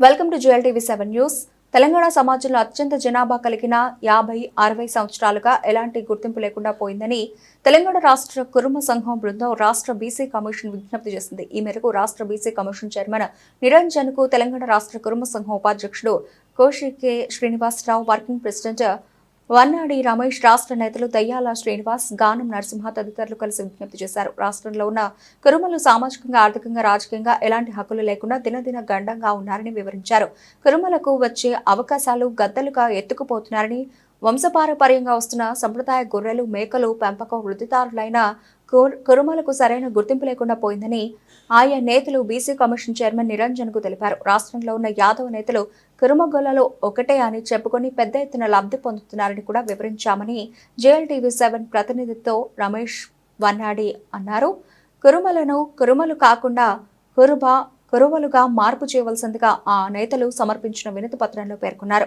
Welcome to jewel TV seven news. Telangana సమాజంలో అత్యంత జనాభా కలిగిన యాభై అరవై సంవత్సరాలుగా ఎలాంటి గుర్తింపు లేకుండా పోయిందని తెలంగాణ రాష్ట్ర కురుమ సంఘం బృందం రాష్ట్ర బీసీ కమిషన్ విజ్ఞప్తి చేసింది. ఈ మేరకు రాష్ట్ర బీసీ కమిషన్ చైర్మన్ నిరంజన్కు తెలంగాణ రాష్ట్ర కురుమ సంఘం ఉపాధ్యక్షుడు Koshi K Srinivasarao working president Vannadi Ramesh రాష్ట్ర నేతలు దయ్యాల శ్రీనివాస్ గానం నరసింహ తదితరులు కలిసి విజ్ఞప్తి చేశారు. రాష్ట్రంలో ఉన్న కురుమలు సామాజికంగా ఆర్థికంగా రాజకీయంగా ఎలాంటి హక్కులు లేకుండా దినదిన గండంగా ఉన్నారని వివరించారు. కురుమలకు వచ్చే అవకాశాలు గద్దలుగా ఎత్తుకుపోతున్నారని వంశపారపర్యంగా వస్తున్న సంప్రదాయ గొర్రెలు మేకలు పెంపకం వృద్ధిదారులైన కురుమలకు సరైన గుర్తింపు లేకుండా పోయిందని ఆయా నేతలు బీసీ కమిషన్ చైర్మన్ నిరంజన్కు తెలిపారు. రాష్ట్రంలో ఉన్న యాదవ నేతలు కురుమగొల్లలో ఒకటే అని చెప్పుకొని పెద్ద ఎత్తున లబ్ధి పొందుతున్నారని కూడా వివరించామని జేఎల్టీవీ సెవెన్ ప్రతినిధితో రమేష్ వన్నాడి అన్నారు. కురుమలను కురుమలు కాకుండా కురుబ కురువలుగా మార్పు చేయవలసిందిగా ఆ నేతలు సమర్పించిన వినతి పత్రంలో పేర్కొన్నారు.